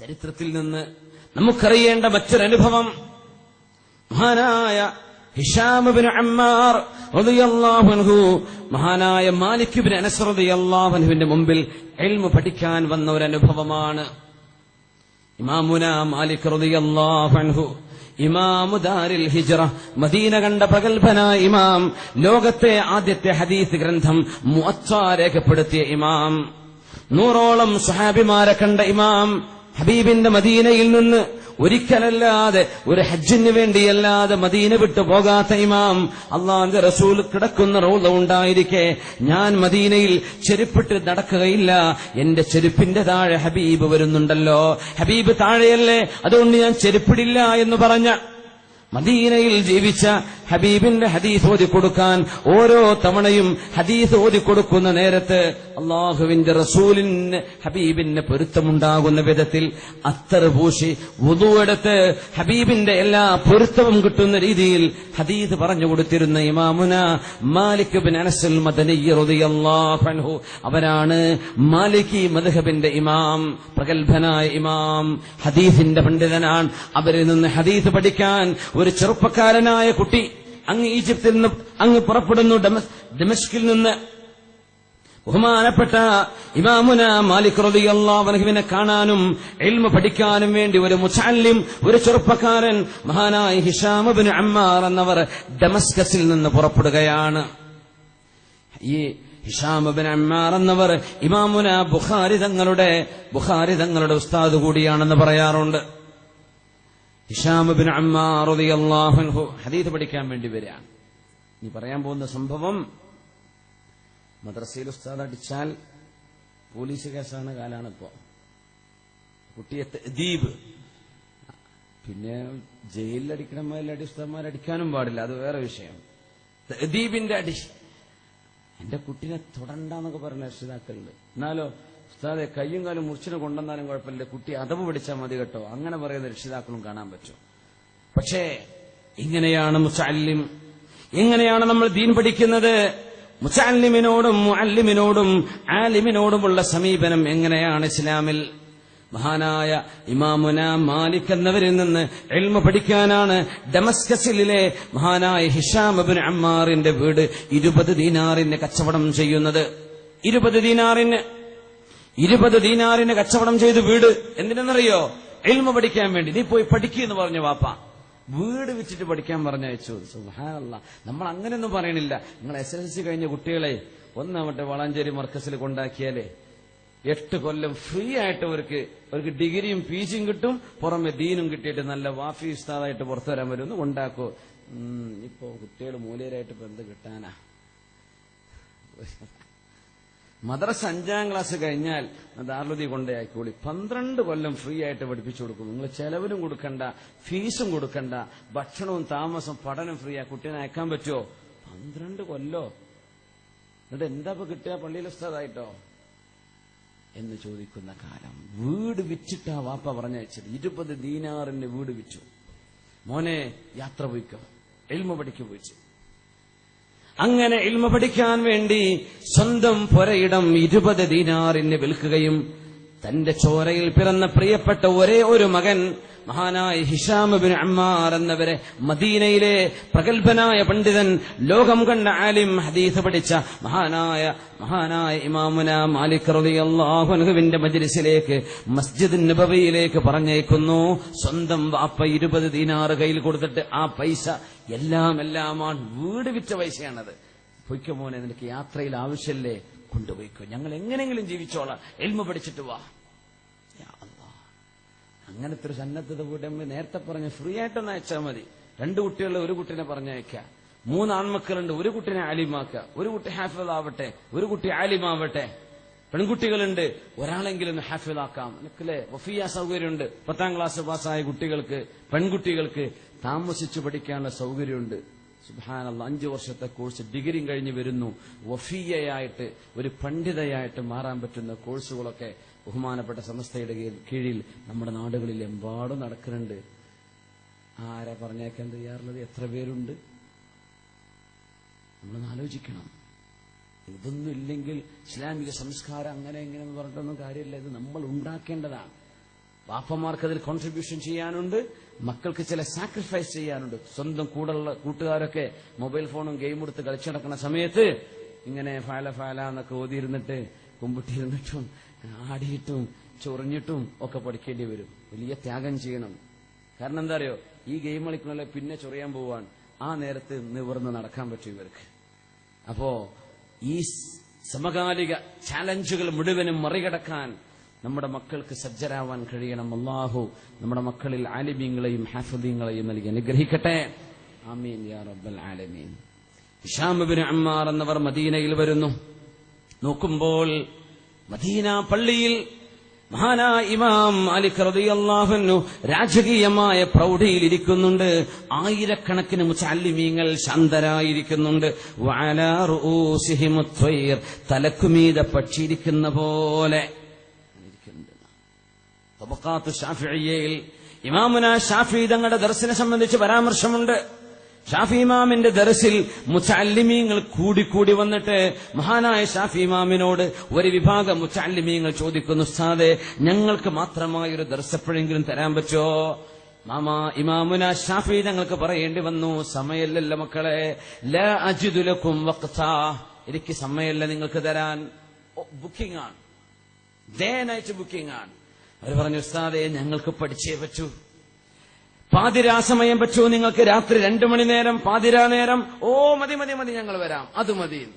ചരിത്രത്തിൽ നിന്ന് നമുക്കറിയേണ്ട മറ്റൊരനുഭവം. മഹാനായ ഹിഷാമുബിൻ അമ്മാർ റളിയല്ലാഹു അൻഹു മഹാനായ മാലിക് ബിൻ അനസ് മുമ്പിൽ ഇൽമു പഠിക്കാൻ വന്ന ഒരു അനുഭവമാണ് ഇമാമുന മാലിക് റളിയല്ലാഹു അൻഹു ഇമാമു ദാരിൽ ഹിജ്റ മദീന കണ്ട പ്രഗത്ഭനായ ഇമാം ലോകത്തെ ആദ്യത്തെ ഹദീസ് ഗ്രന്ഥം മുഅത്ത രേഖപ്പെടുത്തിയ ഇമാം. നൂറോളം സഹാബിമാരെ കണ്ട ഇമാം ഹബീബിന്റെ മദീനയിൽ നിന്ന് ഒരിക്കലല്ലാതെ ഒരു ഹജ്ജിന് വേണ്ടിയല്ലാതെ മദീന വിട്ടു പോകാത്ത ഇമാം അള്ളാന്റെ റസൂൽ കിടക്കുന്ന റോള ഉണ്ടായിരിക്കെ. ഞാൻ മദീനയിൽ ചെരുപ്പിട്ട് നടക്കുകയില്ല. എന്റെ ചെരുപ്പിന്റെ താഴെ ഹബീബ് വരുന്നുണ്ടല്ലോ. ഹബീബ് താഴെയല്ലേ? അതുകൊണ്ട് ഞാൻ ചെരുപ്പിടില്ല എന്ന് പറഞ്ഞ മദീനയിൽ ജീവിച്ച ഹബീബിന്റെ ഹദീസ് ഓതി കൊടുക്കാൻ ഓരോ തവണയും ഹദീസ് ഓതി കൊടുക്കുന്ന നേരത്ത് അള്ളാഹുവിന്റെ റസൂലിന് ഹബീബിന് പൊരുത്തമുണ്ടാകുന്ന വിധത്തിൽ അത്തർ പൂശി വുതുവെടുത്ത് ഹബീബിന്റെ എല്ലാ പൊരുത്തവും കിട്ടുന്ന രീതിയിൽ ഹദീസ് പറഞ്ഞു കൊടുത്തിരുന്ന ഇമാമുന മാലിക് ബിൻ അനസുൽ മദനി റളിയല്ലാഹു അവരാണ് ഇമാം പ്രഗത്ഭനായ ഇമാം ഹദീസിന്റെ പണ്ഡിതനാണ്. അവരിൽ നിന്ന് ഹദീസ് പഠിക്കാൻ ഒരു ചെറുപ്പക്കാരനായ കുട്ടി അങ്ങ് ഈജിപ്തിൽ നിന്ന് അങ്ങ് പുറപ്പെടുന്നു ഡെമസ്കിൽ നിന്ന്. ബഹുമാനപ്പെട്ട ഇമാമുന മാലിക് റളിയല്ലാഹുവിനെ കാണാനും എൽമ പഠിക്കാനും വേണ്ടി ഒരു മുസാലിം ഒരു ചെറുപ്പക്കാരൻ മഹാനായ ഹിഷാം ഇബ്നു അമ്മാർ എന്നവർ ഡമസ്കസിൽ നിന്ന് പുറപ്പെടുകയാണ്. ഈ ഹിഷാം ഇബ്നു അമ്മാർ എന്നവർ ഇമാമുന ബുഖാരി തങ്ങളുടെ ബുഖാരി തങ്ങളുടെ ഉസ്താദ് കൂടിയാണെന്ന് പറയാറുണ്ട്. ഹിഷാം ഇബ്നു അമ്മാർ റളിയല്ലാഹു അൻഹു. ഹദീസ് പഠിക്കാൻ വേണ്ടി വരികയാണ്. ഇനി പറയാൻ പോകുന്ന സംഭവം മദ്രസയിൽ ഉസ്താദ് അടിച്ചാൽ പോലീസ് കേസാണ് കാലാണിപ്പോ. കുട്ടിയെ ദീപ് പിന്നെ ജയിലിലടിക്കണമാരിൽ അടി ഉസ്താദ്മാരടിക്കാനും പാടില്ല അത് വേറെ വിഷയം. ദീപിന്റെ അടി. എന്റെ കുട്ടിനെ തൊടണ്ടെന്നൊക്കെ പറഞ്ഞ രക്ഷിതാക്കളുണ്ട്. എന്നാലോ ഉസ്താദെ കയ്യും കാലും മുറിച്ചിന് കൊണ്ടുവന്നാലും കുഴപ്പമില്ല. കുട്ടി അതവ് പിടിച്ചാൽ മതി കേട്ടോ. അങ്ങനെ പറയുന്ന രക്ഷിതാക്കളും കാണാൻ പറ്റും. പക്ഷേ ഇങ്ങനെയാണ് മുസാലിം എങ്ങനെയാണ് നമ്മൾ ദീൻ പഠിക്കുന്നത്. മുസാലിമിനോടും മുഅല്ലിമിനോടും ആലിമിനോടുമുള്ള സമീപനം എങ്ങനെയാണ് ഇസ്ലാമിൽ? മഹാനായ ഇമാമുന മാലിക് എന്നവരിൽ നിന്ന് എൽമ പഠിക്കാനാണ് ഡമസ്കസിലെ മഹാനായ ഹിഷാം ഇബ്നു അമ്മാറിന്റെ വീട് ഇരുപത് ദീനാറിന് കച്ചവടം ചെയ്യുന്നത്. ഇരുപത് ദീനാറിന് ഇരുപത് ദീനാറിന് കച്ചവടം ചെയ്ത് വീട് എന്തിനെന്നറിയോ? എൽമ പഠിക്കാൻ വേണ്ടി. നീ പോയി പഠിക്കുന്നു പറഞ്ഞു വാപ്പ. വീട് വിറ്റിട്ട് പഠിക്കാൻ പറഞ്ഞയച്ചു. സുഹാനല്ല നമ്മൾ അങ്ങനെയൊന്നും പറയണില്ല. നിങ്ങൾ എസ് എൽ സി കഴിഞ്ഞ കുട്ടികളെ ഒന്നാമത്തെ വളാഞ്ചേരി മർക്കസിൽ കൊണ്ടാക്കിയാലേ എട്ട് കൊല്ലം ഫ്രീ ആയിട്ട് അവർക്ക് അവർക്ക് ഡിഗ്രിയും പി ജിയും കിട്ടും. പുറമെ ദീനും കിട്ടിയിട്ട് നല്ല വാഫി ഉസ്താദായിട്ട് പുറത്തു വരാൻ വരും ഒന്ന് കൊണ്ടാക്കോ ഇപ്പോ കുട്ടികൾ മൂലയരായിട്ട് ഇപ്പൊ എന്ത് കിട്ടാനാ? മദ്രസ അഞ്ചാം ക്ലാസ് കഴിഞ്ഞാൽ ദാർലുദി കൊണ്ടയാക്കിക്കോളി പന്ത്രണ്ട് കൊല്ലം ഫ്രീ ആയിട്ട് പഠിപ്പിച്ചു കൊടുക്കും. നിങ്ങൾ ചെലവിനും കൊടുക്കണ്ട ഫീസും കൊടുക്കണ്ട ഭക്ഷണവും താമസം പഠനം ഫ്രീ ആ. കുട്ടീനെ അയക്കാൻ പറ്റുമോ പന്ത്രണ്ട് കൊല്ലോ. എന്നിട്ട് എന്താ ഇപ്പൊ കിട്ടുക പള്ളിയിൽ ഉസ്താദായിട്ടോ? എന്ന് ചോദിക്കുന്ന കാലം. വീട് വിറ്റിട്ടാ വാപ്പ പറഞ്ഞയച്ചത്. ഇരുപത് ദീനാറിന്റെ വീട് വിറ്റു. മോനെ യാത്ര പോയിക്കോ. എൽമ പഠിക്കു പോയിച്ചു. അങ്ങനെ ഇൽമ പഠിക്കാൻ വേണ്ടി സ്വന്തം പൊരയിടം ഇരുപത് ദീനാറിന് വിൽക്കുകയും തന്റെ ചോരയിൽ പിറന്ന പ്രിയപ്പെട്ട ഒരേ ഒരു മകൻ മഹാനായ ഹിഷാം ബിൻ അമ്മാർ എന്നവരെ മദീനയിലെ പ്രഗത്ഭനായ പണ്ഡിതൻ ലോകം കണ്ട ആലിം ഹദീസ് പഠിച്ച മഹാനായ മഹാനായ ഇമാമുന മാലിക് റളിയല്ലാഹു അൻഹുവിന്റെ മജ്ലിസിലേക്ക് മസ്ജിദ് നബവിയിലേക്ക് പറഞ്ഞേക്കുന്നു സ്വന്തം വാപ്പ ഇരുപത് ദീനാറ് കയ്യിൽ കൊടുത്തിട്ട് ആ പൈസ എല്ലാം എല്ലാമാണ് വീട് വിറ്റ പൈസയാണത്. പൊയ്ക്കോ മോനെ നിനക്ക് യാത്രയിൽ ആവശ്യമല്ലേ കൊണ്ടുപോയിക്കോ. ഞങ്ങൾ എങ്ങനെയെങ്കിലും ജീവിച്ചോളാം. എൽമ പഠിച്ചിട്ട് വാ. അങ്ങനത്തെ ഒരു സന്നദ്ധത കൂടെ നേരത്തെ പറഞ്ഞ ഫ്രീ ആയിട്ടൊന്ന് അയച്ചാൽ മതി. രണ്ട് കുട്ടികളുടെ ഒരു കുട്ടീനെ പറഞ്ഞയക്കുക മൂന്ന് ആൺമക്കളുണ്ട് ഒരു കുട്ടീനെ ആലിമാക്കുക ഒരു കുട്ടി ഹാഫിദ് ആവട്ടെ ഒരു കുട്ടി ആലിമാവട്ടെ. പെൺകുട്ടികളുണ്ട് ഒരാളെങ്കിലും ഒന്ന് ഹാഫിദാക്കാം എനിക്കല്ലേ വഫിയ സൗകര്യമുണ്ട്. പത്താം ക്ലാസ് പാസ്സായ കുട്ടികൾക്ക് പെൺകുട്ടികൾക്ക് താമസിച്ചു പഠിക്കാനുള്ള സൗകര്യമുണ്ട്. സുബാനല്ല അഞ്ചു വർഷത്തെ കോഴ്സ് ഡിഗ്രിയും കഴിഞ്ഞ് വരുന്നു. വഫീയയായിട്ട് ഒരു പണ്ഡിതയായിട്ട് മാറാൻ പറ്റുന്ന കോഴ്സുകളൊക്കെ ബഹുമാനപ്പെട്ട സംസ്ഥയുടെ കീഴിൽ നമ്മുടെ നാടുകളിൽ എമ്പാടും നടക്കുന്നുണ്ട്. ആരാ പറഞ്ഞേക്കാൻ തയ്യാറുള്ളത്? എത്ര പേരുണ്ട്? നമ്മളൊന്ന് ആലോചിക്കണം. ഇതൊന്നും ഇല്ലെങ്കിൽ ഇസ്ലാമിക സംസ്കാരം അങ്ങനെ ഇങ്ങനെ എന്ന് പറഞ്ഞിട്ടൊന്നും കാര്യമില്ല. ഇത് നമ്മൾ ഉണ്ടാക്കേണ്ടതാണ്. വാപ്പമാർക്ക് അതിൽ കോൺട്രിബ്യൂഷൻ ചെയ്യാനുണ്ട്. മക്കൾക്ക് ചില സാക്രിഫൈസ് ചെയ്യാനുണ്ട്. സ്വന്തം കൂടെയുള്ള കൂട്ടുകാരൊക്കെ മൊബൈൽ ഫോണും ഗെയിം എടുത്ത് കളിച്ചു നടക്കുന്ന സമയത്ത് ഇങ്ങനെ ഫാല ഫാല എന്നൊക്കെ ഓതിയിരുന്നിട്ട് കുമ്പിട്ടിരുന്നിട്ടും ആടിയിട്ടും ചൊറിഞ്ഞിട്ടും ഒക്കെ പഠിക്കേണ്ടി വരും. വലിയ ത്യാഗം ചെയ്യണം. കാരണം എന്താ അറിയോ? ഈ ഗെയിം കളിക്കണല്ലേ പിന്നെ ചൊറിയാൻ പോവാൻ. ആ നേരത്ത് നിവർന്ന് നടക്കാൻ പറ്റും ഇവർക്ക്. അപ്പോ ഈ സമകാലിക ചാലഞ്ചുകൾ മുഴുവനും മറികടക്കാൻ നമ്മുടെ മക്കൾക്ക് സജ്ജരാവാൻ കഴിയണം. അള്ളാഹു നമ്മുടെ മക്കളിൽ ആലിമീങ്ങളെയും ഹാഫുദീങ്ങളെയും നൽകി അനുഗ്രഹിക്കട്ടെ. ആമീൻ യാ റബ്ബൽ ആലമീൻ. അമ്മാർ എന്നവർ മദീനയിൽ വരുന്നു. നോക്കുമ്പോൾ മദീന പള്ളിയിൽ മഹാനായ ഇമാം മാലിക് റളിയല്ലാഹു രാജകീയമായ പ്രൗഢിയിൽ ഇരിക്കുന്നുണ്ട്. ആയിരക്കണക്കിന് മുച്ചാലിമീങ്ങൾ ശാന്തരായിരിക്കുന്നുണ്ട്. വഅലാ തലക്കുമീത പക്ഷിയിരിക്കുന്ന പോലെ തബക്കാത്ത് ഷാഫിയയിൽ ഇമാമുന ഷാഫി തങ്ങളുടെ ദർശനം സംബന്ധിച്ച് പരാമർശമുണ്ട്. ഷാഫി ഇമാമിന്റെ ദർസിൽ മുച്ചാലിമീങ്ങൾ കൂടിക്കൂടി വന്നിട്ട് മഹാനായ ഷാഫി ഇമാമിനോട് ഒരു വിഭാഗം മുച്ചാലിമീങ്ങൾ ചോദിക്കുന്നു ഉസ്താദെ ഞങ്ങൾക്ക് മാത്രമായ ഒരു ദർശപ്പെഴെങ്കിലും തരാൻ പറ്റോ? മാമാ ഇമാമുന ഷാഫി ഞങ്ങൾക്ക് പറയേണ്ടി വന്നു. സമയല്ലല്ല മക്കളെ. ല അജിദുലക്കും എനിക്ക് സമയല്ല നിങ്ങൾക്ക് തരാൻ. ബുക്കിംഗ് ആണ്. ഡേ ബുക്കിംഗ് ആണ്. അവർ പറഞ്ഞു ഉസ്താദെ ഞങ്ങൾക്ക് പഠിച്ചേ പറ്റൂ. പാതിരാ സമയം പറ്റൂ നിങ്ങൾക്ക് രാത്രി രണ്ടു മണി നേരം പാതിരാ നേരം. ഓ മതി മതി മതി ഞങ്ങൾ വരാം. അത് മതി.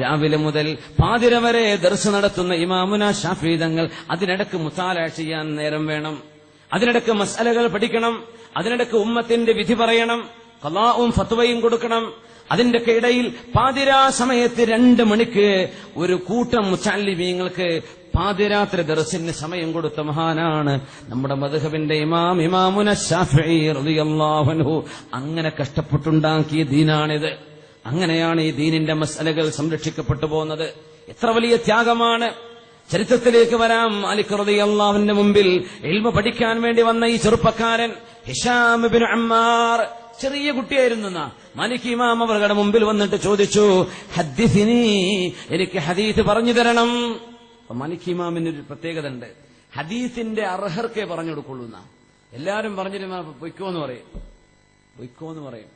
രാവിലെ മുതൽ പാതിര വരെ ദർശ നടത്തുന്ന ഇമാമുന ഷാഫീദങ്ങൾ അതിനിടക്ക് മുത്താല ചെയ്യാൻ നേരം വേണം. അതിനിടക്ക് മസാലകൾ പഠിക്കണം. അതിനിടക്ക് ഉമ്മത്തിന്റെ വിധി പറയണം. കലാവും ഫത്വയും കൊടുക്കണം. അതിന്റെ ഇടയിൽ പാതിരാ സമയത്ത് രണ്ട് മണിക്ക് ഒരു കൂട്ടം മുച്ചാലിമീങ്ങൾക്ക് പാതിരാത്രി ദർശന് സമയം കൊടുത്ത മഹാനാണ് നമ്മുടെ മധുഹബിന്റെ ഇമാം ഇമാമുന ഷാഫി റളിയല്ലാഹു അങ്ങനെ കഷ്ടപ്പെട്ടുണ്ടാക്കിയ ദീനാണിത്. അങ്ങനെയാണ് ഈ ദീനിന്റെ മസലകൾ സംരക്ഷിക്കപ്പെട്ടു പോകുന്നത്. എത്ര വലിയ ത്യാഗമാണ്. ചരിത്രത്തിലേക്ക് വരാം. അലിഖ് റളിയല്ലാഹുവിന്റെ മുമ്പിൽ എൽമ പഠിക്കാൻ വേണ്ടി വന്ന ഈ ചെറുപ്പക്കാരൻ ഹിഷാം അമ്മാർ. ചെറിയ കുട്ടിയായിരുന്നു. മാലിക് ഇമാം അവരുടെ മുമ്പിൽ വന്നിട്ട് ചോദിച്ചു ഹദ്ദിസിനി എനിക്ക് ഹദീസ് പറഞ്ഞു തരണം. മാലിക് ഇമാമിന് ഒരു പ്രത്യേകത ഉണ്ട് ഹദീസിന്റെ അർഹർക്കേ പറഞ്ഞു കൊടുക്കുള്ളൂ എന്നാ. എല്ലാരും പറഞ്ഞിട്ട് പൊയ്ക്കോ എന്ന് പറയും. പൊയ്ക്കോ എന്ന് പറയും.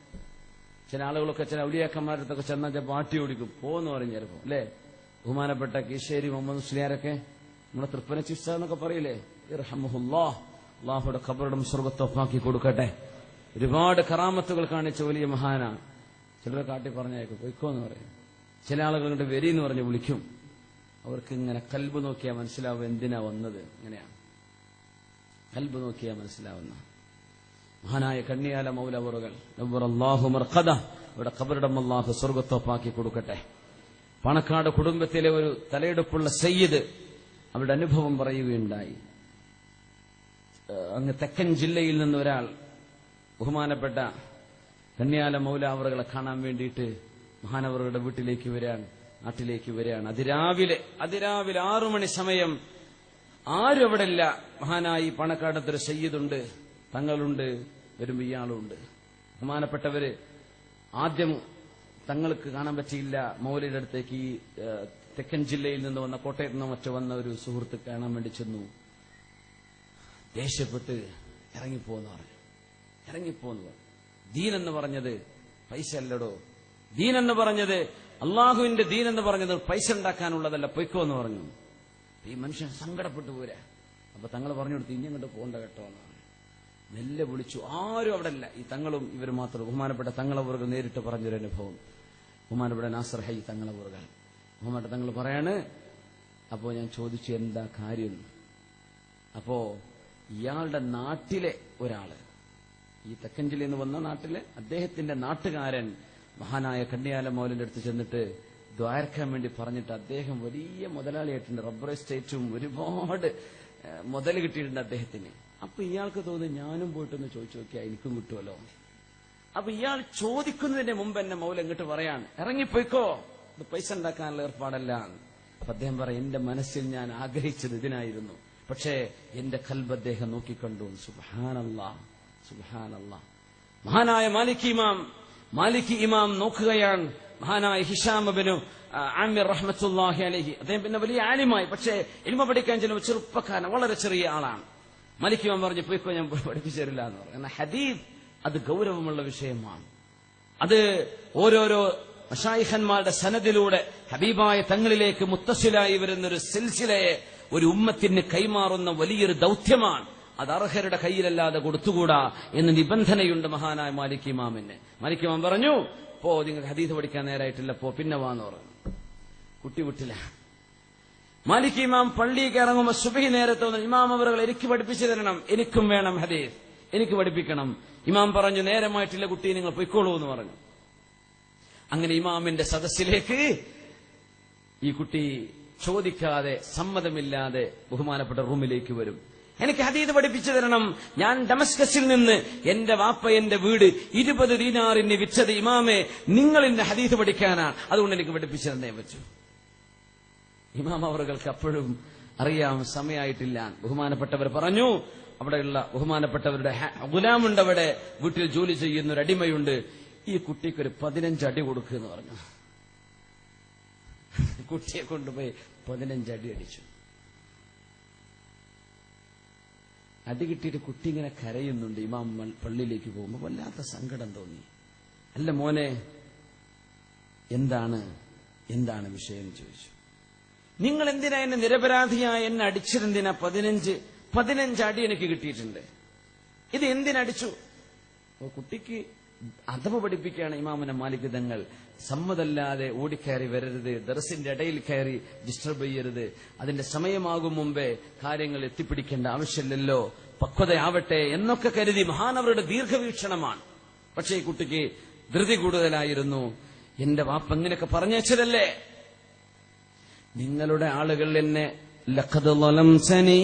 ചില ആളുകളൊക്കെ ചില ഔലിയാക്കന്മാരുടെ അടുത്തൊക്കെ ചെന്നാൽ ചിലപ്പോൾ ആട്ടി ഓടിക്കും. പോന്ന് പറയും ചിലപ്പോ അല്ലേ? ബഹുമാനപ്പെട്ട കീശേരി മുഹമ്മദ് മുസ്ലിയാരൊക്കെ നമ്മുടെ തൃപ്പന ചിസ്ത എന്നൊക്കെ പറയില്ലേ? അള്ളാഹുടെ ഖബറിടം സ്വർഗത്തൊപ്പാക്കി കൊടുക്കട്ടെ. ഒരുപാട് കറാമത്തുകൾ കാണിച്ച വലിയ മഹാനാണ്. ചിലരെ കാട്ടി പറഞ്ഞേക്കും പൊയ്ക്കോ എന്ന് പറയും. ചില ആളുകൾ വെരി വരി എന്ന് പറഞ്ഞ് വിളിക്കും. അവർക്ക് ഇങ്ങനെ കൽബ് നോക്കിയാൽ മനസ്സിലാവും എന്തിനാ വന്നത്? ഇങ്ങനെയാണ്. കൽബ് നോക്കിയാൽ മനസ്സിലാവുന്ന. മഹാനായ കണ്ണിയാല മൗലവറുകൾ മർഖദ ഇവിടെ കബറിടം അള്ളാഹു സ്വർഗത്തോപ്പാക്കി കൊടുക്കട്ടെ. പണക്കാട് കുടുംബത്തിലെ ഒരു തലയെടുപ്പുള്ള സയ്യിദ് അവരുടെ അനുഭവം പറയുകയുണ്ടായി. അങ്ങ് തെക്കൻ ജില്ലയിൽ നിന്ന് ഒരാൾ ബഹുമാനപ്പെട്ട കന്യാല മൗലാവറുകളെ കാണാൻ വേണ്ടിയിട്ട് മഹാനവറുകളുടെ വീട്ടിലേക്ക് വരാൻ നാട്ടിലേക്ക് വരികയാണ്. അതിരാവിലെ അതിരാവിലെ ആറു മണി സമയം ആരും അവിടെ ഇല്ല മഹാനായി പണക്കാടത്തൊരു സയ്യിദുണ്ട് തങ്ങളുണ്ട് വരുമ്പോ ഇയാളുണ്ട് ബഹുമാനപ്പെട്ടവര് ആദ്യം തങ്ങൾക്ക് കാണാൻ പറ്റിയില്ല മൗലയുടെ അടുത്തേക്ക് ഈ തെക്കൻ ജില്ലയിൽ നിന്ന് വന്ന കോട്ടയത്ത് നിന്ന് മറ്റു വന്ന ഒരു സുഹൃത്ത് കാണാൻ വേണ്ടി ചെന്നു. ദേഷ്യപ്പെട്ട് ഇറങ്ങിപ്പോന്ന് പറഞ്ഞു. ഇറങ്ങിപ്പോന്ന് പറഞ്ഞു. ദീൻ എന്ന് പറഞ്ഞത് പൈസ അല്ലടോ. ദീൻ എന്ന് പറഞ്ഞത് അള്ളാഹുവിന്റെ ദീൻ എന്ന് പറഞ്ഞത് പൈസ ഉണ്ടാക്കാനുള്ളതല്ല പൊയ്ക്കോ എന്ന് പറഞ്ഞു. ഈ മനുഷ്യൻ സങ്കടപ്പെട്ടു പോരാ. അപ്പൊ തങ്ങൾ പറഞ്ഞു കൊടുത്തു ഇനി അങ്ങോട്ട് പോകണ്ട കേട്ടോ എന്നാണ് മെല്ലെ വിളിച്ചു. ആരും അവിടെ അല്ല ഈ തങ്ങളും ഇവർ മാത്രം. ബഹുമാനപ്പെട്ട തങ്ങളവർക്ക് നേരിട്ട് പറഞ്ഞൊരു അനുഭവം. ബഹുമാനപ്പെട്ട നാസർ ഹൈ തങ്ങളവർക്ക് ബഹുമാനപ്പെട്ട തങ്ങൾ പറയാണ് അപ്പോ ഞാൻ ചോദിച്ചു എന്താ കാര്യം? അപ്പോ ഇയാളുടെ നാട്ടിലെ ഒരാൾ ഈ തെക്കൻ ജില്ലയിൽ നിന്ന് വന്ന നാട്ടിലെ അദ്ദേഹത്തിന്റെ നാട്ടുകാരൻ മഹാനായ കണ്ണിയാല മൗലിന്റെ അടുത്ത് ചെന്നിട്ട് ദ്വാരക്കാൻ വേണ്ടി പറഞ്ഞിട്ട് അദ്ദേഹം വലിയ മുതലാളിയായിട്ടുണ്ട്. റബ്ബർ എസ്റ്റേറ്റും ഒരുപാട് മുതൽ കിട്ടിയിട്ടുണ്ട് അദ്ദേഹത്തിന്. അപ്പൊ ഇയാൾക്ക് തോന്നി ഞാനും പോയിട്ടൊന്ന് ചോദിച്ചു നോക്കിയാ എനിക്കും കിട്ടുമല്ലോ അപ്പൊ ഇയാൾ ചോദിക്കുന്നതിന് മുമ്പ് എന്നെ മൗല ഇങ്ങോട്ട് പറയാണ് ഇറങ്ങിപ്പോയിക്കോ ഇത് പൈസ ഉണ്ടാക്കാനുള്ള ഏർപ്പാടല്ല. അപ്പൊ അദ്ദേഹം പറയും എന്റെ മനസ്സിൽ ഞാൻ ആഗ്രഹിച്ചത് ഇതിനായിരുന്നു. പക്ഷേ എന്റെ കൽബ് അദ്ദേഹം നോക്കിക്കണ്ടു. സുഹാനല്ല സുഹാനല്ല മഹാനായ മാലിക് ഇമാം മാലിക് ഇമാം നോക്കുകയാണ്. മഹാനായ ഹിഷാമബിനു ആമിർ റഹ്മത്തുല്ലാഹി അലഹി. അദ്ദേഹം പിന്നെ വലിയ ആലിമായി പക്ഷേ ഇൽമ പഠിക്കാൻ ചെല്ലുമ്പോൾ ചെറുപ്പക്കാരൻ വളരെ ചെറിയ ആളാണ്. മലിക്കുവാൻ പറഞ്ഞു പോയിക്കോ ഞാൻ പഠിപ്പിച്ചു തരില്ല എന്ന് പറഞ്ഞു. എന്നാൽ ഹദീദ് അത് ഗൗരവമുള്ള വിഷയമാണ്. അത് ഓരോരോ മഷായിഖന്മാരുടെ സനദിലൂടെ ഹബീബായ തങ്ങളിലേക്ക് മുത്തസിലായി വരുന്ന ഒരു സിൽസിലയെ ഒരു ഉമ്മത്തിന് കൈമാറുന്ന വലിയൊരു ദൗത്യമാണ്. അത് അർഹരുടെ കയ്യിലല്ലാതെ കൊടുത്തുകൂടാ എന്ന് നിബന്ധനയുണ്ട് മഹാനായ മാലിക് ഇമാമിന്. മാലിക് ഇമാം പറഞ്ഞു പോ നിങ്ങൾക്ക് ഹദീസ് പഠിക്കാൻ നേരായിട്ടില്ല പോ പിന്നെ വാന്ന് പറഞ്ഞു. കുട്ടി വിട്ടില്ല. മാലിക് ഇമാം പള്ളിക്ക് ഇറങ്ങുമ്പോൾ സുബഹി നേരത്തെ ഇമാം അവർ എനിക്ക് പഠിപ്പിച്ചു തരണം എനിക്കും വേണം ഹദീസ് എനിക്ക് പഠിപ്പിക്കണം. ഇമാം പറഞ്ഞു നേരമായിട്ടില്ല കുട്ടി നിങ്ങൾ പൊയ്ക്കോളൂ എന്ന് പറഞ്ഞു. അങ്ങനെ ഇമാമിന്റെ സദസ്സിലേക്ക് ഈ കുട്ടി ചോദിക്കാതെ സമ്മതമില്ലാതെ ബഹുമാനപ്പെട്ട റൂമിലേക്ക് വരും. എനിക്ക് ഹദീദ് പഠിപ്പിച്ചു തരണം. ഞാൻ ഡമസ്കസിൽ നിന്ന് എന്റെ വാപ്പ എന്റെ വീട് ഇരുപത് ദീനാറിന് വിറ്റത് ഇമാമെ നിങ്ങൾ എന്റെ ഹദീദ് പഠിക്കാനാണ്. അതുകൊണ്ട് എനിക്ക് പഠിപ്പിച്ചു തന്നേ വെച്ചു ഇമാം അവർക്ക് അപ്പോഴും അറിയാം സമയമായിട്ടില്ല ബഹുമാനപ്പെട്ടവർ പറഞ്ഞു അവിടെയുള്ള ബഹുമാനപ്പെട്ടവരുടെ ഗുലാമുണ്ട് അവിടെ. വീട്ടിൽ ജോലി ചെയ്യുന്ന ഒരു അടിമയുണ്ട് ഈ കുട്ടിക്ക് ഒരു പതിനഞ്ച് അടി കൊടുക്കുക എന്ന് പറഞ്ഞു. കുട്ടിയെ കൊണ്ടുപോയി പതിനഞ്ച് അടി അടിച്ചു. അടി കിട്ടിയിട്ട് കുട്ടി ഇങ്ങനെ കരയുന്നുണ്ട്. ഇമാം പള്ളിയിലേക്ക് പോകുമ്പോൾ വല്ലാത്ത സങ്കടം തോന്നി. അല്ല മോനെ എന്താണ് എന്താണ് വിഷയം ചോദിച്ചു. നിങ്ങൾ എന്തിനാ എന്നെ നിരപരാധിയായ എന്നെ അടിച്ചിരുന്നതിനാ പതിനഞ്ച് പതിനഞ്ച് അടി എനിക്ക് കിട്ടിയിട്ടുണ്ട്? ഇത് എന്തിനടിച്ചു? കുട്ടിക്ക് അഥവ പഠിപ്പിക്കുകയാണ് ഇമാമിനെ മാലിക് തങ്ങൾ സമ്മതല്ലാതെ ഓടിക്കയറി വരരുത് ദർസിന്റെ ഇടയിൽ കയറി ഡിസ്റ്റർബ് ചെയ്യരുത്. അതിന്റെ സമയമാകും മുമ്പേ കാര്യങ്ങൾ എത്തിപ്പിടിക്കേണ്ട ആവശ്യമില്ലല്ലോ. പക്വതയാവട്ടെ എന്നൊക്കെ കരുതി മഹാനവരുടെ ദീർഘവീക്ഷണമാണ്. പക്ഷേ ഈ കുട്ടിക്ക് ധൃതി കൂടുതലായിരുന്നു. എന്റെ വാപ്പ ഇങ്ങനെയൊക്കെ പറഞ്ഞേച്ചതല്ലേ നിങ്ങളുടെ ആളുകൾ എന്നെ ലഖദ് ളലംതനീ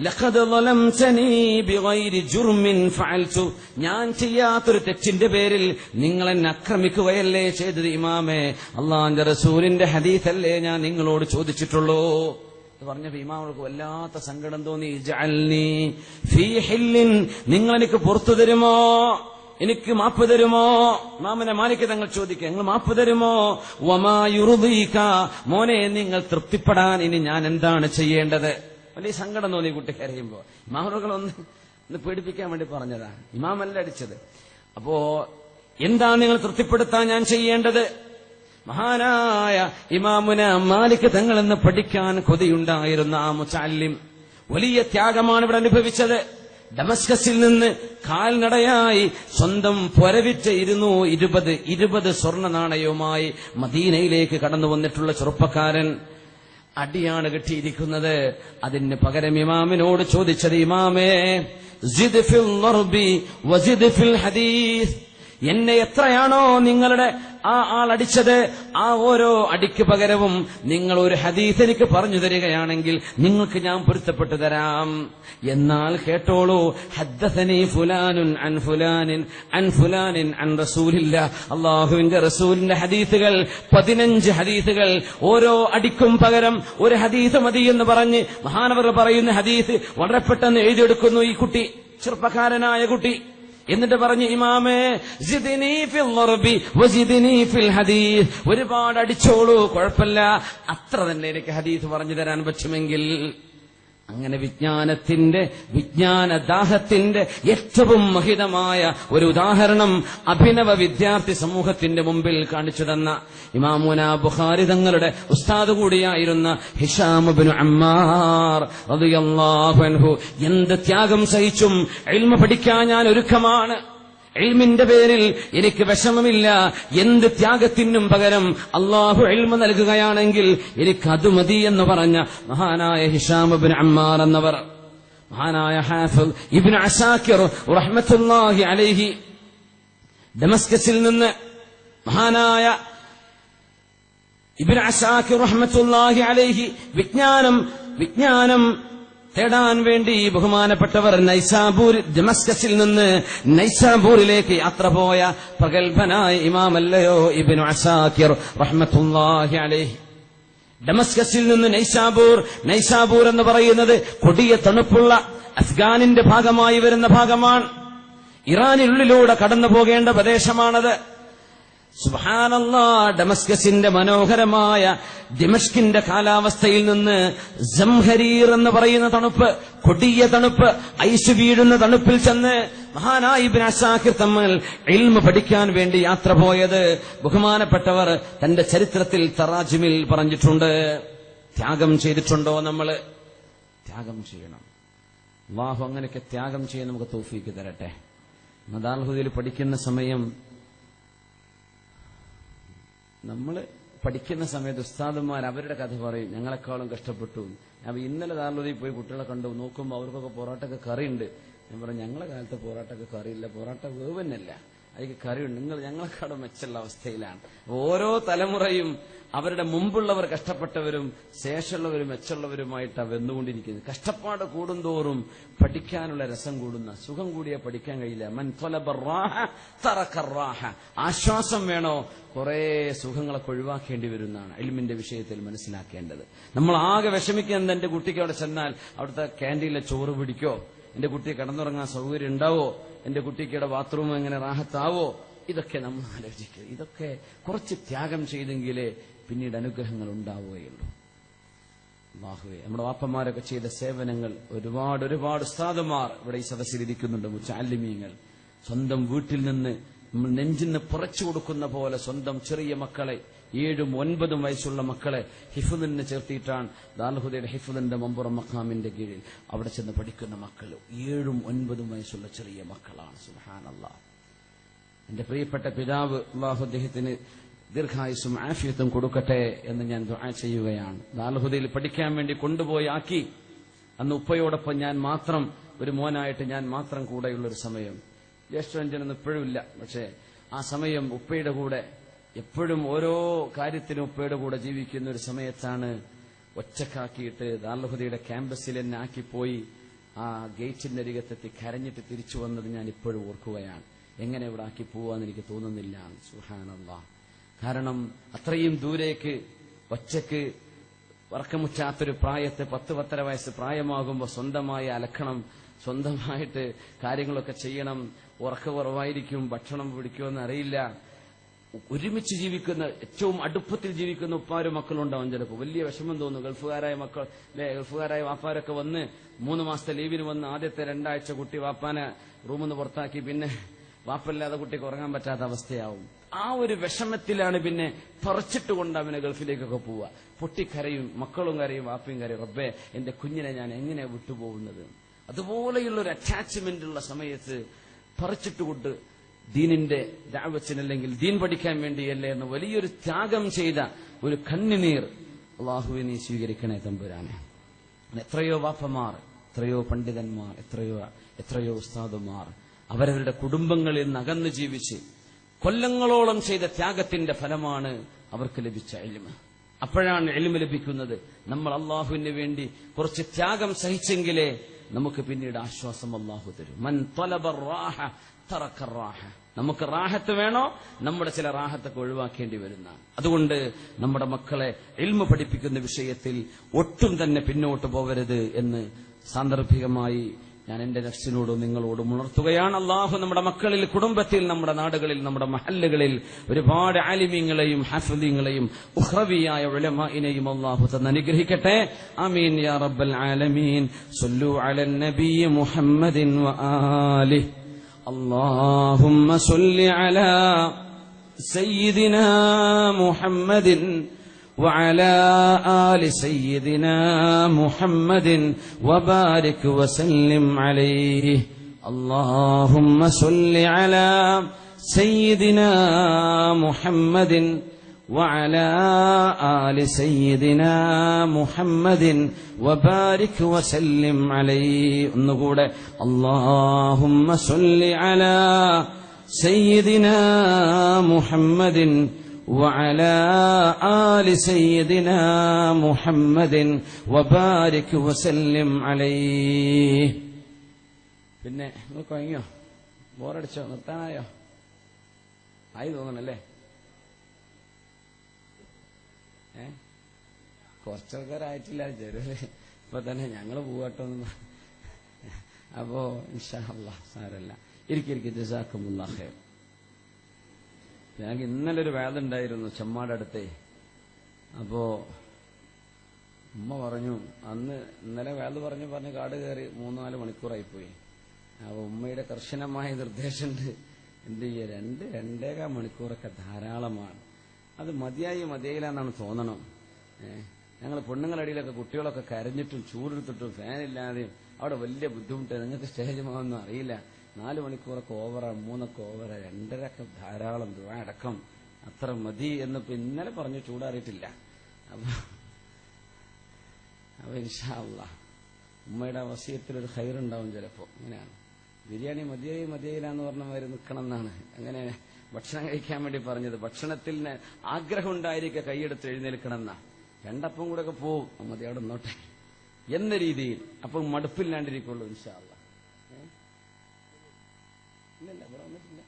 لقد ളലംതനീ ബിഗൈരി ജുർമിൻ ഫഅൽതു ഞാൻ ചെയ്യാത്തൊരു തെറ്റിന്റെ പേരിൽ നിങ്ങൾ എന്നെ ആക്രമിക്കുകയല്ലേ ചെയ്തത് ഇമാമേ? അള്ളാന്റെ റസൂലിന്റെ ഹദീസല്ലേ ഞാൻ നിങ്ങളോട് ചോദിച്ചിട്ടുള്ളൂ. എന്ന് പറഞ്ഞപ്പോ ഇമാമൾക്ക് വല്ലാത്ത സങ്കടം തോന്നി. ജഅൽനി ഫീ ഹില്ലിൻ നിങ്ങൾ എനിക്ക് പുറത്തു തരുമോ? എനിക്ക് മാപ്പ് തരുമോ? മാമനെ മാലിക്ക് തങ്ങൾ ചോദിക്കുക നിങ്ങൾ മാപ്പ് തരുമോ? വമായുറുദീക മോനെ നിങ്ങൾ തൃപ്തിപ്പെടാൻ ഇനി ഞാൻ എന്താണ് ചെയ്യേണ്ടത്? വലിയ സങ്കടം തോന്നി കുട്ടി കരയുമ്പോ. മാമറുകൾ ഒന്ന് ഒന്ന് പേടിപ്പിക്കാൻ വേണ്ടി പറഞ്ഞതാ. ഇമാമല്ല അടിച്ചത്. അപ്പോ എന്താണ് നിങ്ങൾ തൃപ്തിപ്പെടുത്താൻ ഞാൻ ചെയ്യേണ്ടത്? മഹാനായ ഇമാമുന മാലിക് തങ്ങൾ എന്ന് പഠിക്കാൻ കൊതിയുണ്ടായിരുന്ന ആ മുച്ചാലിം വലിയ ത്യാഗമാണ് ഇവിടെ അനുഭവിച്ചത്. ഡമസ്കസിൽ നിന്ന് കാൽനടയായി സ്വന്തം പൊരവിറ്റ് ഇരുന്നു ഇരുപത് ഇരുപത് സ്വർണ നാണയവുമായി മദീനയിലേക്ക് കടന്നു വന്നിട്ടുള്ള ചെറുപ്പക്കാരൻ അടിയാണ് കിട്ടിയിരിക്കുന്നത്. അതിന് പകരം ഇമാമിനോട് ചോദിച്ചത് ഇമാമേ ഫിൽ ഫിൽ ഹദീസ്. എന്നെ എത്രയാണോ നിങ്ങളുടെ ആ ആൾ അടിച്ചത് ആ ഓരോ അടിക്ക് പകരവും നിങ്ങൾ ഒരു ഹദീസ് എനിക്ക് പറഞ്ഞു തരികയാണെങ്കിൽ നിങ്ങൾക്ക് ഞാൻ പൊരുത്തപ്പെട്ടു തരാം. എന്നാൽ കേട്ടോളൂ ഹദ്ദസനി ഫുലാനുൻ അൻ ഫുലാനിൻ അൻ ഫുലാനിൻ അൻ റസൂലില്ല. അള്ളാഹുവിന്റെ റസൂലിന്റെ ഹദീസുകൾ പതിനഞ്ച് ഹദീസുകൾ ഓരോ അടിക്കും പകരം ഒരു ഹദീസ് മതി എന്ന് പറഞ്ഞ് മഹാനവർ പറയുന്ന ഹദീസ് വളരെ പെട്ടെന്ന് എഴുതിയെടുക്കുന്നു ഈ കുട്ടി ചെറുപ്പക്കാരനായ കുട്ടി. എന്നിട്ട് പറഞ്ഞു ഇമാമേ ഹദീസ്. ഒരുപാട് അടിച്ചോളൂ കുഴപ്പമില്ല. അത്ര തന്നെ എനിക്ക് ഹദീസ് പറഞ്ഞു തരാൻ പറ്റുമെങ്കിൽ അങ്ങനെ വിജ്ഞാനത്തിന്റെ വിജ്ഞാനദാഹത്തിന്റെ ഏറ്റവും മഹിതമായ ഒരു ഉദാഹരണം അഭിനവ വിദ്യാർത്ഥി സമൂഹത്തിന്റെ മുമ്പിൽ കാണിച്ചു തന്ന ഇമാമുന ബുഖാരി തങ്ങളുടെ ഉസ്താദ് കൂടിയായിരുന്ന ഹിഷാമുബിന് അമ്മാർ എന്ത് ത്യാഗം സഹിച്ചും എൽമ പഠിക്കാൻ ഞാൻ ഒരുക്കമാണ്. എൽമിന്റെ പേരിൽ എനിക്ക് വിഷമമില്ല. എന്ത് ത്യാഗത്തിനും പകരം അള്ളാഹു എൽമ നൽകുകയാണെങ്കിൽ എനിക്ക് അത് മതി എന്ന് പറഞ്ഞ മഹാനായ ഹിഷാമബിൻ അമ്മാർ എന്നവർ. മഹാനായ ഹാഫിൽ ഇബിൻ അസാക്കിർ റഹ്മത്തുല്ലാഹി അലൈഹി ഡമസ്കസിൽ നിന്ന് മഹാനായ ഇബിൻ അസാക്കിർ റഹ്മത്തുല്ലാഹി അലൈഹി വിജ്ഞാനം വിജ്ഞാനം തേടാൻ വേണ്ടി ബഹുമാനപ്പെട്ടവർ നൈസാബൂർ ദമസ്കസിൽ നിന്ന് നൈസാബൂരിലേക്ക് യാത്ര പോയ പ്രഗത്ഭനായ ഇമാമല്ലയോ ഇബിൻ അസാക്കിർ റഹ്മത്തുല്ലാഹി അലൈഹി. ഡമസ്കസിൽ നിന്ന് നൈസാബൂർ നൈസാബൂർ എന്ന് പറയുന്നത് കൊടിയ തണുപ്പുള്ള അഫ്ഗാനിന്റെ ഭാഗമായി വരുന്ന ഭാഗമാണ്. ഇറാനിനുള്ളിലൂടെ കടന്നു പോകേണ്ട പ്രദേശമാണത്. സുബാനല്ലാ ഡമസ്കസിന്റെ മനോഹരമായ ദിമഷ്കിന്റെ കാലാവസ്ഥയിൽ നിന്ന് ജംഹരീർ എന്ന് പറയുന്ന തണുപ്പ് കൊടിയ തണുപ്പ് ഐസ് വീഴുന്ന തണുപ്പിൽ ചെന്ന് മഹാനായി ഇബ്നു അസാക്കിർ തമ്മിൽ ഇൽമ പഠിക്കാൻ വേണ്ടി യാത്ര പോയത് ബഹുമാനപ്പെട്ടവർ തന്റെ ചരിത്രത്തിൽ തറാജിമിൽ പറഞ്ഞിട്ടുണ്ട്. ത്യാഗം ചെയ്തിട്ടുണ്ടോ നമ്മൾ ത്യാഗം ചെയ്യണം. അള്ളാഹു അങ്ങനെയൊക്കെ ത്യാഗം ചെയ്യാൻ നമുക്ക് തോഫീക്ക് തരട്ടെ. മദാൽഹുദിൽ പഠിക്കുന്ന സമയം നമ്മൾ പഠിക്കുന്ന സമയത്ത് ഉസ്താദന്മാർ അവരുടെ കഥ പറയും ഞങ്ങളെക്കാളും കഷ്ടപ്പെട്ടു. അപ്പൊ ഇന്നലെ ദാർലുദയിൽ പോയി കുട്ടികളെ കണ്ടു നോക്കുമ്പോൾ അവർക്കൊക്കെ പൊറോട്ടൊക്കെ കറിയുണ്ട്. ഞാൻ പറഞ്ഞു ഞങ്ങളെ കാലത്ത് പൊറോട്ടൊക്കെ കറിയില്ല പൊറോട്ട വേവന്നല്ല അതിക്ക് കറിയുണ്ട്. നിങ്ങൾ ഞങ്ങളെക്കാളും മെച്ചുള്ള അവസ്ഥയിലാണ്. ഓരോ തലമുറയും അവരുടെ മുമ്പുള്ളവർ കഷ്ടപ്പെട്ടവരും ശേഷമുള്ളവരും മെച്ചുള്ളവരുമായിട്ടാണ് വെന്നുകൊണ്ടിരിക്കുന്നത്. കഷ്ടപ്പാട് കൂടുന്തോറും പഠിക്കാനുള്ള രസം കൂടുന്ന സുഖം കൂടിയ പഠിക്കാൻ കഴിയില്ല. മൻ ത്വലബ റാഹ തറക റാഹ. ആശ്വാസം വേണോ? കുറെ സുഖങ്ങളൊക്കെ ഒഴിവാക്കേണ്ടി വരുന്നതാണ്. എലിമിന്റെ വിഷയത്തിൽ മനസ്സിലാക്കേണ്ടത്. നമ്മൾ ആകെ വിഷമിക്കുന്നത് എന്റെ കുട്ടിക്ക് അവിടെ ചെന്നാൽ അവിടുത്തെ ക്യാന്റീനിലെ ചോറ് പിടിക്കോ? എന്റെ കുട്ടി കിടന്നുറങ്ങാൻ സൗകര്യം ഉണ്ടാവോ? എന്റെ കുട്ടിക്കിടെ ബാത്റൂം എങ്ങനെ റാഹത്താവോ? ഇതൊക്കെ നമ്മൾ ആലോചിക്കുക. ഇതൊക്കെ കുറച്ച് ത്യാഗം ചെയ്തെങ്കിലേ പിന്നീട് അനുഗ്രഹങ്ങൾ ഉണ്ടാവുകയുള്ളൂ. ബാഹുവേ നമ്മുടെ വാപ്പന്മാരൊക്കെ ചെയ്ത സേവനങ്ങൾ ഒരുപാട് ഒരുപാട് ഉസ്താദുമാർ ഇവിടെ ഈ സദസ്സിൽ ഇരിക്കുന്നുണ്ട് മുച്ചാലിമീങ്ങൾ സ്വന്തം വീട്ടിൽ നിന്ന് നമ്മൾ നെഞ്ചിന്ന് പുറച്ചു കൊടുക്കുന്ന പോലെ സ്വന്തം ചെറിയ മക്കളെ ഏഴും ഒൻപതും വയസ്സുള്ള മക്കളെ ഹിഫുദിന് ചേർത്തിയിട്ടാണ് ദാൽഹുദയുടെ ഹിഫുദിന്റെ മമ്പുറം മഖാമിന്റെ കീഴിൽ അവിടെ ചെന്ന് പഠിക്കുന്ന മക്കൾ. ഏഴും ഒൻപതും വയസ്സുള്ള ചെറിയ മക്കളാണ്. സുഹാനല്ല എന്റെ പ്രിയപ്പെട്ട പിതാവ് അള്ളാഹു അദ്ദേഹത്തിന് ദീർഘായുസും ആഫിയത്തും കൊടുക്കട്ടെ എന്ന് ഞാൻ ദുആ ചെയ്യുകയാണ്. ദാൽഹുദയിൽ പഠിക്കാൻ വേണ്ടി കൊണ്ടുപോയി ആക്കി. അന്ന് ഉപ്പയോടൊപ്പം ഞാൻ മാത്രം ഒരു മോനായിട്ട് ഞാൻ മാത്രം കൂടെയുള്ള ഒരു സമയം. ജ്യേഷ്ഠരഞ്ജനൊന്നും ഇപ്പോഴും ഇല്ല. പക്ഷേ ആ സമയം ഉപ്പയുടെ കൂടെ എപ്പോഴും ഓരോ കാര്യത്തിനും ഉപ്പയുടെ കൂടെ ജീവിക്കുന്ന ഒരു സമയത്താണ് ഒറ്റക്കാക്കിയിട്ട് ദാർലഹുദയുടെ ക്യാമ്പസിൽ എന്നെ ആക്കിപ്പോയി ആ ഗേറ്റിന്റെ അരികത്തെത്തി കരഞ്ഞിട്ട് തിരിച്ചു വന്നത് ഞാൻ ഇപ്പോഴും ഓർക്കുകയാണ്. എങ്ങനെ ഇവിടെ ആക്കി പോവാന്ന് എനിക്ക് തോന്നുന്നില്ല. സുഹാനല്ല കാരണം അത്രയും ദൂരേക്ക് ഒറ്റയ്ക്ക് വർക്കമുറ്റാത്തൊരു പ്രായത്തെ പത്ത് പത്തര വയസ്സ് പ്രായമാകുമ്പോൾ സ്വന്തമായി അലക്കണം സ്വന്തമായിട്ട് കാര്യങ്ങളൊക്കെ ചെയ്യണം ഉറക്കുറവായിരിക്കും ഭക്ഷണം പിടിക്കുമെന്ന് അറിയില്ല. ഒരുമിച്ച് ജീവിക്കുന്ന ഏറ്റവും അടുപ്പത്തിൽ ജീവിക്കുന്ന ഉപ്പാരും മക്കളും ഉണ്ടാവും ചിലപ്പോൾ. വലിയ വിഷമം തോന്നും. ഗൾഫുകാരായ മക്കൾ ഗൾഫുകാരായ വാപ്പാരൊക്കെ വന്ന് മൂന്ന് മാസത്തെ ലീവിന് വന്ന് ആദ്യത്തെ രണ്ടാഴ്ച കുട്ടി വാപ്പാനെ റൂമിൽ നിന്ന് പുറത്താക്കി. പിന്നെ വാപ്പല്ലാതെ കുട്ടിക്ക് ഉറങ്ങാൻ പറ്റാത്ത അവസ്ഥയാവും. ആ ഒരു വിഷമത്തിലാണ് പിന്നെ പറച്ചിട്ട് കൊണ്ട് അവനെ ഗൾഫിലേക്കൊക്കെ പോവുക. പൊട്ടിക്കരയും മക്കളും കരയും വാപ്പയും കരയും. റബ്ബേ എന്റെ കുഞ്ഞിനെ ഞാൻ എങ്ങനെ വിട്ടുപോകുന്നത്? അതുപോലെയുള്ള ഒരു അറ്റാച്ച്മെന്റ് ഉള്ള സമയത്ത് പറിച്ചിട്ടുകൊണ്ട് ദീനിന്റെ ദാവത്തിന് അല്ലെങ്കിൽ ദീൻ പഠിക്കാൻ വേണ്ടിയല്ലേ എന്ന് വലിയൊരു ത്യാഗം ചെയ്ത ഒരു കണ്ണിനീർ അള്ളാഹുവെ നീ സ്വീകരിക്കണേ തമ്പുരാനെ. എത്രയോ വാപ്പമാർ എത്രയോ പണ്ഡിതന്മാർ എത്രയോ എത്രയോ ഉസ്താദുമാർ അവരവരുടെ കുടുംബങ്ങളിൽ നകന്നു ജീവിച്ച് കൊല്ലങ്ങളോളം ചെയ്ത ത്യാഗത്തിന്റെ ഫലമാണ് അവർക്ക് ലഭിച്ച എളിമ അപ്പോഴാണ് എളിമ ലഭിക്കുന്നത്. നമ്മൾ അള്ളാഹുവിന് വേണ്ടി കുറച്ച് ത്യാഗം സഹിച്ചെങ്കിലേ നമുക്ക് പിന്നീട് ആശ്വാസം അള്ളാഹു തരും. മൻ നമുക്ക് റാഹത്ത് വേണോ? നമ്മുടെ ചില റാഹത്തൊക്കെ ഒഴിവാക്കേണ്ടി വരുന്ന. അതുകൊണ്ട് നമ്മുടെ മക്കളെ എൽമ പഠിപ്പിക്കുന്ന വിഷയത്തിൽ ഒട്ടും തന്നെ പിന്നോട്ട് പോകരുത് എന്ന് സാന്ദർഭികമായി ഞാൻ എന്റെ നഫ്സിനോടും നിങ്ങളോടും ഉണർത്തുകയാണ് അള്ളാഹു നമ്മുടെ മക്കളിൽ കുടുംബത്തിൽ നമ്മുടെ നാടുകളിൽ നമ്മുടെ മഹല്ലുകളിൽ ഒരുപാട് ആലിമീങ്ങളെയും ഹാഫിദീങ്ങളെയും ഉഹ്റവിയായ ഉലമാഇനെയും അള്ളാഹു തന്നെ അനുഗ്രഹിക്കട്ടെ ആമീൻ യാ റബ്ബൽ ആലമീൻ സല്ലു അലൻ നബി മുഹമ്മദിൻ വആലിഹി اللهم صل على سيدنا محمد وعلى آل سيدنا محمد وبارك وسلم عليه. اللهم صل على سيدنا محمد وعلى آل سيدنا محمد وبارك وسلم عليه. نقول اللهم صل على سيدنا محمد وعلى آل سيدنا محمد وبارك وسلم عليه പിന്നെ നിങ്ങൾക്ക് കഴിഞ്ഞോ ബോറടിച്ചോ നിർത്താനായോ ആയി തോന്നണല്ലേ ഏ കുറച്ചാൾക്കാരായിട്ടില്ല ചെറിയ ഇപ്പൊ തന്നെ ഞങ്ങൾ പോകട്ടോ എന്ന് അപ്പോ ഇൻഷാ അള്ളാഹ് സാരല്ല ഇരിക്കിരിക്കും ജസാക്കുമുല്ലാ ഖൈർ ഞങ്ങൾക്ക് ഇന്നലെ ഒരു വേദുണ്ടായിരുന്നു ചെമ്മാട് അടുത്തേ. അപ്പോ ഉമ്മ പറഞ്ഞു അന്ന് ഇന്നലെ വേദ പറഞ്ഞു പറഞ്ഞ് കാട് കയറി മൂന്ന് നാല് മണിക്കൂറായി പോയി അപ്പൊ ഉമ്മയുടെ കർശനമായ നിർദ്ദേശമുണ്ട്. എന്ത് ചെയ്യുക രണ്ട് രണ്ടേകാൽ മണിക്കൂറൊക്കെ ധാരാളമാണ്. അത് മതിയായി മതിയായില്ലെന്നാണ് തോന്നണം. ഞങ്ങൾ പെണ്ണുങ്ങളടിയിലൊക്കെ കുട്ടികളൊക്കെ കരഞ്ഞിട്ടും ചൂടെടുത്തിട്ടും ഫാനില്ലാതെയും അവിടെ വലിയ ബുദ്ധിമുട്ട്. നിങ്ങൾക്ക് സ്റ്റേജ് മാവൊന്നും അറിയില്ല. നാല് മണിക്കൂറൊക്കെ ഓവറ മൂന്നൊക്കെ ഓവറ രണ്ടരൊക്കെ ധാരാളം ദുആ അടക്കം അത്ര മതി എന്ന് ഇന്നലെ പറഞ്ഞു ചൂടാറിയിട്ടില്ല. അപ്പൊ അപ്പൊ ഇൻഷാ അല്ലാ ഉമ്മയുടെ വസീയത്തിൽ ഒരു ഹൈറുണ്ടാവും ചിലപ്പോ. അങ്ങനെയാണ്. ബിരിയാണി മതിയായി മതിയായില്ലാന്ന് പറഞ്ഞ മാതിരി നിൽക്കണം എന്നാണ്. അങ്ങനെ ഭക്ഷണം കഴിക്കാൻ വേണ്ടി പറഞ്ഞത്. ഭക്ഷണത്തിൽ ആഗ്രഹം ഉണ്ടായിരിക്കുക കൈയെടുത്ത് എഴുന്നേൽക്കണം എന്നാ. രണ്ടപ്പം കൂടെ ഒക്കെ പോവും. മതി അവിടെ നിന്നോട്ടെ. എന്ന രീതിയിൽ. അപ്പം മടുപ്പില്ലാണ്ടിരിക്കുള്ളൂ ഇൻഷാല്ല? ഇല്ലല്ല ഇവിടെ വന്നിട്ടില്ല.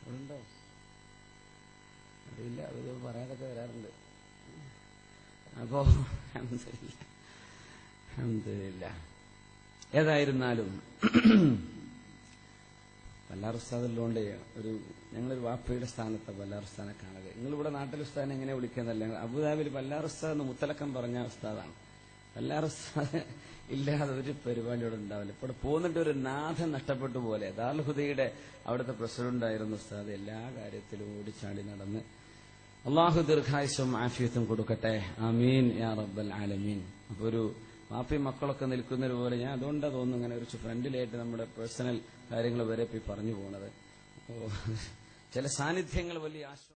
ഇവിടെ ഉണ്ടോ അറിയില്ല അവർ പറയാതൊക്കെ വരാറുണ്ട്. അപ്പോ അഹമ്മദില്ല. ഏതായിരുന്നാലും ബല്ലാർ ഉസ്താദുള്ളതുകൊണ്ട് ഒരു ഞങ്ങളൊരു വാപ്പയുടെ സ്ഥാനത്ത് ബല്ലാർ ഉസ്താനെ കാണുക. നിങ്ങളിവിടെ നാട്ടിൽ ഉസ്താദിനെ എങ്ങനെ വിളിക്കുന്നല്ല അബുദാബിയിൽ ബല്ലാർ ഉസ്താദ് മുത്തലക്കം പറഞ്ഞ ഉസ്താദാണ്. ഉസ്താദ് ഇല്ലാതെ ഒരു പരിപാടി അവിടെ ഉണ്ടാവില്ല. ഇവിടെ പോകുന്നിട്ട് ഒരു നാഥൻ നഷ്ടപ്പെട്ടു പോലെ. ദാൽഹുദയുടെ അവിടുത്തെ പ്രസിഡന്റായിരുന്നു ഉസ്താദ്. എല്ലാ കാര്യത്തിലും ഓടിച്ചാടി നടന്ന്. അള്ളാഹു ദീർഘായുസും ആഫിയത്തും കൊടുക്കട്ടെ. അമീൻ യാ റബ്ബൽ ആലമീൻ. അപ്പൊ ഒരു മാപ്പി മക്കളൊക്കെ നിൽക്കുന്നത് പോലെ ഞാൻ അതുകൊണ്ടാ തോന്നുന്നു ഇങ്ങനെ കുറച്ച് ഫ്രണ്ടിലായിട്ട് നമ്മുടെ പേഴ്സണൽ കാര്യങ്ങൾ വരെ പോയി പറഞ്ഞു പോണത്. ചില സാന്നിധ്യങ്ങൾ വലിയ ആശ്വാസം